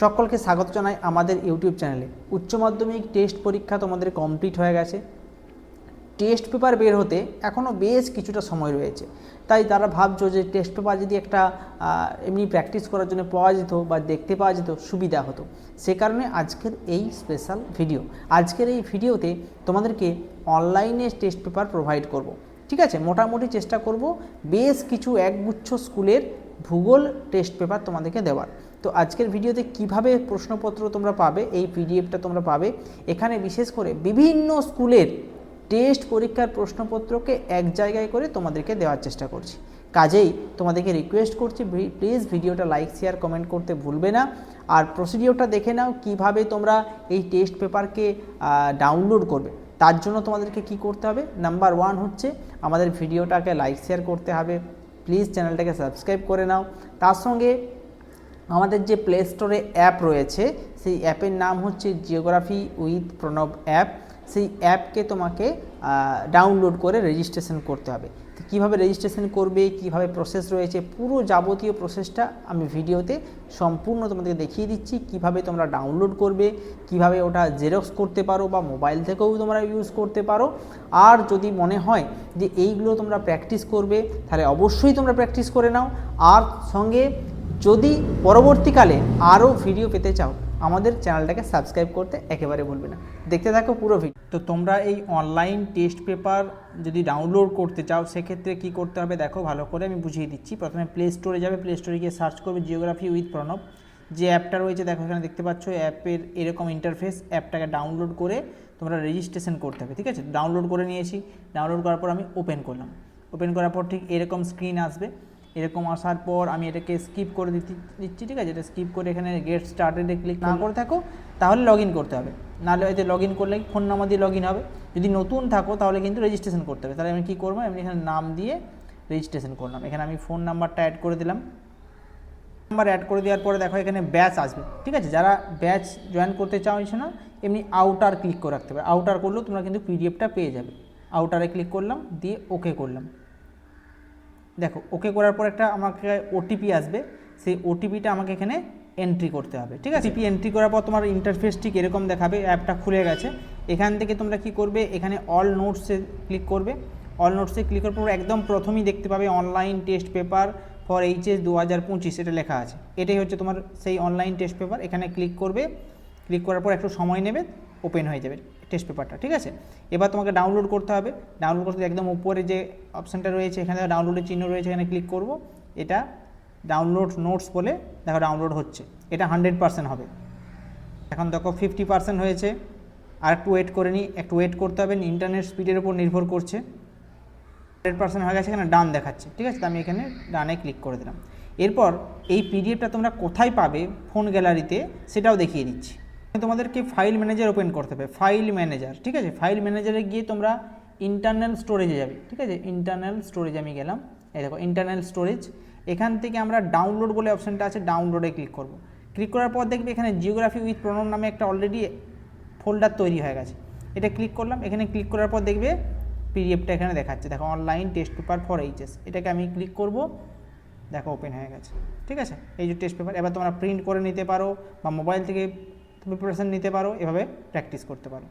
সকলকে স্বাগত জানাই আমাদের ইউটিউব চ্যানেলে। উচ্চ মাধ্যমিক টেস্ট পরীক্ষা তোমাদের কমপ্লিট হয়ে গেছে। টেস্ট পেপার বের হতে এখনও বেশ কিছুটা সময় রয়েছে। তাই তারা ভাবছ যে টেস্ট পেপার যদি একটা এমনি প্র্যাকটিস করার জন্য পাওয়া যেত বা দেখতে পাওয়া যেত, সুবিধা হতো। সে কারণে আজকের এই স্পেশাল ভিডিও আজকের এই ভিডিওতে তোমাদেরকে অনলাইনে টেস্ট পেপার প্রোভাইড করব। ঠিক আছে? মোটামুটি চেষ্টা করব বেশ কিছু একগুচ্ছ স্কুলের ভূগোল টেস্ট পেপার তোমাদেরকে দেওয়ার। তো আজকের ভিডিওতে কীভাবে প্রশ্নপত্র তোমরা পাবে, এই পিডিএফটা তোমরা পাবে, এখানে বিশেষ করে বিভিন্ন স্কুলের টেস্ট পরীক্ষার প্রশ্নপত্রকে এক জায়গায় করে তোমাদেরকে দেওয়ার চেষ্টা করছি। কাজেই তোমাদেরকে রিকোয়েস্ট করছি প্লিজ ভিডিওটা লাইক শেয়ার কমেন্ট করতে ভুলবে না। আর প্রসিডিওরটা দেখে নাও কীভাবে তোমরা এই টেস্ট পেপারকে ডাউনলোড করবে। তার জন্য তোমাদেরকে কি করতে হবে? নাম্বার ওয়ান হচ্ছে আমাদের ভিডিওটাকে লাইক শেয়ার করতে হবে। প্লিজ চ্যানেলটাকে সাবস্ক্রাইব করে নাও। তার সঙ্গে আমাদের যে প্লে স্টোরে অ্যাপ রয়েছে, সেই অ্যাপের নাম হচ্ছে জিওগ্রাফি উইথ প্রণব অ্যাপ সেই অ্যাপকে তোমাকে ডাউনলোড করে রেজিস্ট্রেশন করতে হবে। কীভাবে রেজিস্ট্রেশন করবে, কীভাবে প্রসেস রয়েছে, পুরো যাবতীয় প্রসেসটা আমি ভিডিওতে সম্পূর্ণ তোমাদেরকে দেখিয়ে দিচ্ছি। কীভাবে তোমরা ডাউনলোড করবে, কীভাবে ওটা জেরক্স করতে পারো বা মোবাইল থেকেও তোমরা ইউজ করতে পারো। আর যদি মনে হয় যে এইগুলো তোমরা প্র্যাকটিস করবে, তাহলে অবশ্যই তোমরা প্র্যাকটিস করে নাও। আর সঙ্গে যদি পরবর্তীকালে আরও ভিডিও পেতে চাও আমাদের চ্যানেলটাকে সাবস্ক্রাইব করতে একেবারে ভুলবে না। দেখতে থাকো পুরো ভিডিও। তো তোমরা এই অনলাইন টেস্ট পেপার যদি ডাউনলোড করতে চাও, সেক্ষেত্রে কি করতে হবে দেখো, ভালো করে আমি বুঝিয়ে দিচ্ছি। প্রথমে প্লে স্টোরে যাবে প্লে স্টোরে গিয়ে সার্চ করবে জিওগ্রাফি উইথ প্রণব যে অ্যাপটা রয়েছে, দেখো এখানে দেখতে পাচ্ছ, অ্যাপের এরকম ইন্টারফেস অ্যাপটাকে ডাউনলোড করে তোমরা রেজিস্ট্রেশন করতে হবে, ঠিক আছে? ডাউনলোড করে নিয়েছি ডাউনলোড করার পর আমি ওপেন করলাম। ওপেন করার পর ঠিক এরকম স্ক্রিন আসবে। এরকম আসার পর আমি এটাকে স্কিপ করে দিচ্ছি দিচ্ছি ঠিক আছে? এটা স্কিপ করে এখানে গেট স্টার্টেডে ক্লিক না করে থাকো তাহলে লগ ইন করতে হবে। নাহলে হয়তো লগ ইন করলে ফোন নাম্বার দিয়ে লগ ইন হবে। যদি নতুন থাকো তাহলে কিন্তু রেজিস্ট্রেশন করতে হবে। তাহলে আমি কী করব? আমি এখানে নাম দিয়ে রেজিস্ট্রেশন করলাম। এখানে আমি ফোন নাম্বারটা অ্যাড করে দিলাম। নাম্বার অ্যাড করে দেওয়ার পরে দেখো এখানে ব্যাচ আসবে ঠিক আছে? যারা ব্যাচ জয়েন করতে চাইছে না এমনি আউটার ক্লিক করে রাখতে হবে। আউটার করলেও তোমরা কিন্তু পিডিএফটা পেয়ে যাবে। আউটারে ক্লিক করলাম দিয়ে ওকে করলাম। দেখো ওকে করার পর একটা আমাকে ওটিপি আসবে সেই ওটিপিটা আমাকে এখানে এন্ট্রি করতে হবে ঠিক আছে? ওটিপি এন্ট্রি করার পর তোমার ইন্টারফেস ঠিক এরকম দেখাবে অ্যাপটা খুলে গেছে। এখান থেকে তোমরা কি করবে? এখানে অল নোটসে ক্লিক করবে। অল নোটসে ক্লিক করার পর একদম প্রথমেই দেখতে পাবে online test paper for HS দু হাজার পঁচিশ এটা লেখা আছে। এটাই হচ্ছে তোমার সেই অনলাইন টেস্ট পেপার এখানে ক্লিক করবে। ক্লিক করার পর একটু সময় নেবে। ওপেন হয়ে যাবে টেস্ট পেপারটা ঠিক আছে? এবার তোমাকে ডাউনলোড করতে হবে। ডাউনলোড করতে একদম উপরে যে অপশানটা রয়েছে, এখানে ডাউনলোডের চিহ্ন রয়েছে, এখানে ক্লিক করব। এটা ডাউনলোড নোটস বলে দেখো ডাউনলোড হচ্ছে। এটা হান্ড্রেড পার্সেন্ট হবে। এখন দেখো ফিফটি পার্সেন্ট হয়েছে। আর একটু ওয়েট করে নিই একটু ওয়েট করতে হবে। ইন্টারনেট স্পিডের উপর নির্ভর করছে। হান্ড্রেড পার্সেন্ট হয়ে গেছে, এখানে ডান দেখাচ্ছে। ঠিক আছে? আমি এখানে ডানে ক্লিক করে দিলাম। এরপর এই পিডিএফটা তোমরা কোথায় পাবে ফোন গ্যালারিতে সেটাও দেখিয়ে দিচ্ছি। তোমাদেরকে ফাইল ম্যানেজার ওপেন করতে হবে। ফাইল ম্যানেজার ঠিক আছে? ফাইল ম্যানেজারে গিয়ে তোমরা ইন্টারনাল স্টোরেজে যাবে, ঠিক আছে? ইন্টারনাল স্টোরেজে আমি গেলাম। এই দেখো ইন্টারনাল স্টোরেজ এখান থেকে আমরা ডাউনলোড বলে অপশানটা আছে ডাউনলোডে ক্লিক করব। ক্লিক করার পর দেখবে এখানে জিওগ্রাফি উইথ প্রণব নামে একটা অলরেডি ফোল্ডার তৈরি হয়ে গেছে। এটা ক্লিক করলাম, এখানে ক্লিক করার পর দেখবে পিডিএফটা এখানে দেখাচ্ছে। দেখো online test paper for HS এটাকে আমি ক্লিক করব, দেখো ওপেন হয়ে গেছে। ঠিক আছে? এই যে টেস্ট পেপার এবার তোমরা প্রিন্ট করে নিতে পারো, বা মোবাইল থেকে প্রিপারেশান নিতে পারো এভাবে প্র্যাকটিস করতে পারো।